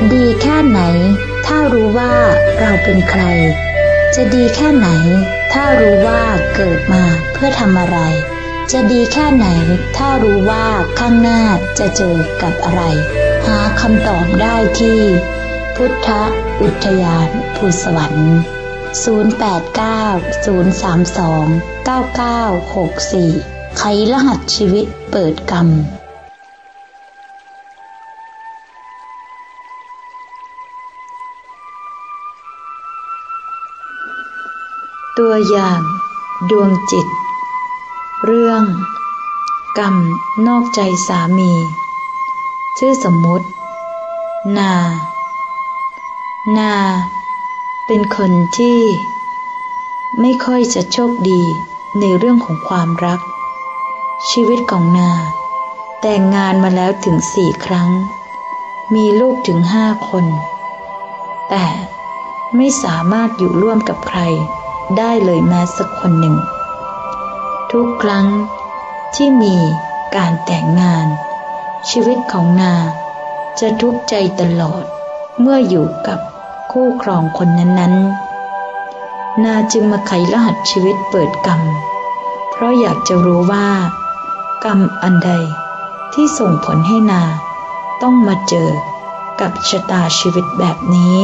จะดีแค่ไหน ถ้ารู้ว่าเราเป็นใคร จะดีแค่ไหน ถ้ารู้ว่าเกิดมาเพื่อทำอะไร จะดีแค่ไหน ถ้ารู้ว่าข้างหน้าจะเจอกับอะไร หาคำตอบได้ที่ พุทธอุทยานภูสวรรค์ 0890329964 ไขรหัสชีวิตเปิดกรรม ตัวอย่างดวงจิต เรื่อง กรรมนอกใจสามี ชื่อสมมุติ นา นา เป็นคนที่ ไม่ค่อยจะโชคดีในเรื่องของความรัก ชีวิตของนา แต่งงานมาแล้วถึงสี่ครั้ง มีลูกถึงห้าคน แต่ไม่สามารถอยู่ร่วมกับใคร ได้เลยแม้สักคนหนึ่ง ทุกครั้งที่มีการแต่งงาน ชีวิตของนาจะทุกข์ใจตลอดเมื่ออยู่กับคู่ครองคนนั้นๆ นาจึงมาไขรหัสชีวิตเปิดกรรม เพราะอยากจะรู้ว่า กรรมอันใดที่ส่งผลให้นาต้องมาเจอกับชะตาชีวิตแบบนี้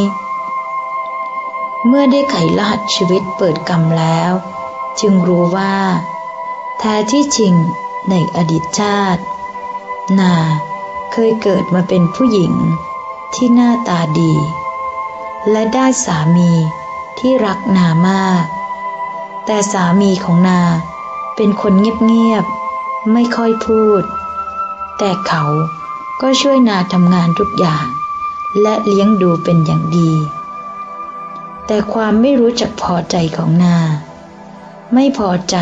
เมื่อได้ไขรหัสชีวิตเปิดกรรมแล้ว จึงรู้ว่า แท้ที่จริงในอดีตชาติ นาเคยเกิดมาเป็นผู้หญิงที่หน้าตาดี และได้สามีที่รักนามาก แต่สามีของนาเป็นคนเงียบๆ ไม่ค่อยพูด แต่เขาก็ช่วยนาทำงานทุกอย่าง และเลี้ยงดูเป็นอย่างดี แต่ความไม่รู้จักพอใจของนา ไม่พอใจ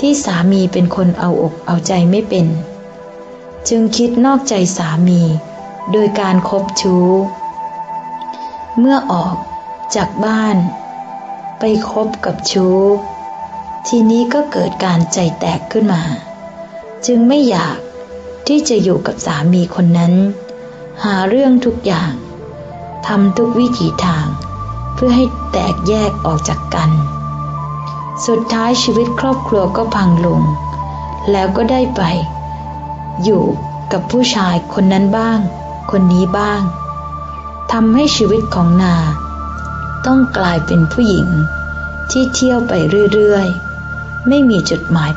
ที่สามีเป็นคนเอาอกเอาใจไม่เป็น จึงคิดนอกใจสามี โดยการคบชู้ เมื่อออกจากบ้าน ไปคบกับชู้ ทีนี้ก็เกิดการใจแตกขึ้นมา จึงไม่อยากที่จะอยู่กับสามีคนนั้น หาเรื่องทุกอย่างทำทุกวิถีทาง เพื่อให้แตกแยกออกจากกัน สุดท้ายชีวิตครอบครัวก็พังลง แล้วก็ได้ไป อยู่กับผู้ชายคนนั้นบ้าง คนนี้บ้างทำให้ชีวิตของนา ต้องกลายเป็นผู้หญิง ที่เที่ยวไปเรื่อยๆ ไม่มีจุดหมาย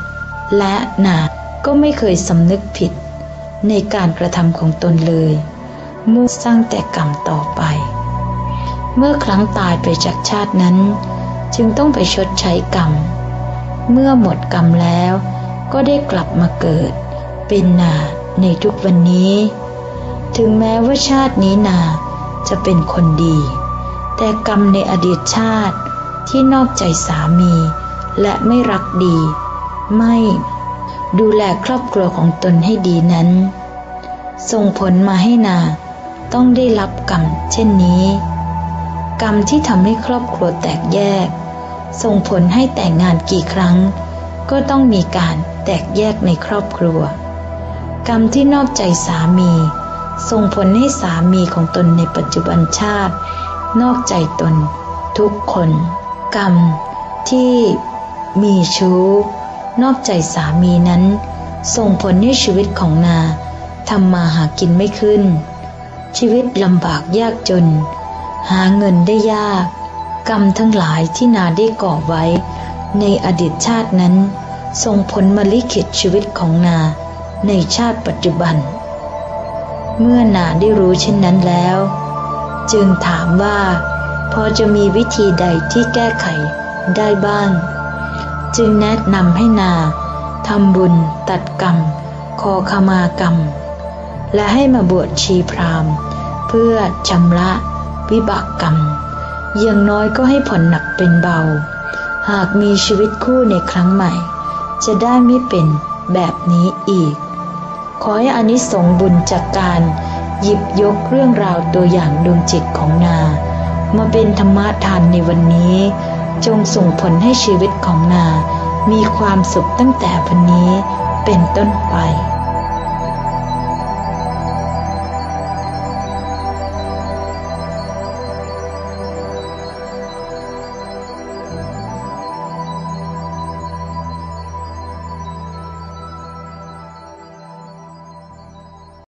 และนาก็ไม่เคยสำนึกผิด ในการกระทำของตนเลย มุ่งสร้างแต่กรรมต่อไป เมื่อครั้งตายไปจากชาตินั้น จึงต้องไปชดใช้กรรม เมื่อหมดกรรมแล้วก็ได้กลับมาเกิด เป็นนาในทุกวันนี้ ถึงแม้ว่าชาตินี้นาจะเป็นคนดี แต่กรรมในอดีตชาติที่นอกใจสามี และไม่รักดี ไม่ดูแลครอบครัวของตนให้ดีนั้น ส่งผลมาให้นาต้องได้รับกรรมเช่นนี้ กรรมที่ทำให้ครอบครัวแตกแยก ส่งผลให้แต่งงานกี่ครั้ง ก็ต้องมีการแตกแยกในครอบครัว กรรมที่นอกใจสามี ส่งผลให้สามีของตนในปัจจุบันชาติ นอกใจตน ทุกคน กรรมที่มีชู้ นอกใจสามีนั้น ส่งผลให้ชีวิตของนาทำมาหากินไม่ขึ้น ชีวิตลำบากยากจน หาเงินได้ยาก กรรมทั้งหลายที่นาได้ก่อไว้ ในอดีตชาตินั้น ส่งผลมาลิขิตชีวิตของนาในชาติปัจจุบัน เมื่อนาได้รู้เช่นนั้นแล้ว จึงถามว่า พอจะมีวิธีใดที่แก้ไขได้บ้าง จึงแนะนำให้นาทำบุญตัดกรรมขอขมากรรม และให้มาบวชชีพรามเพื่อชำระ วิบากกรรม อย่างน้อยก็ให้ผ่อนหนักเป็นเบา หากมีชีวิตคู่ในครั้งใหม่ จะได้ไม่เป็นแบบนี้อีก ขอให้อานิสงส์บุญจากการหยิบยกเรื่องราวตัวอย่างดวงจิตของนา มาเป็นธรรมทานในวันนี้ จงส่งผลให้ชีวิตของนา มีความสุขตั้งแต่วันนี้เป็นต้นไป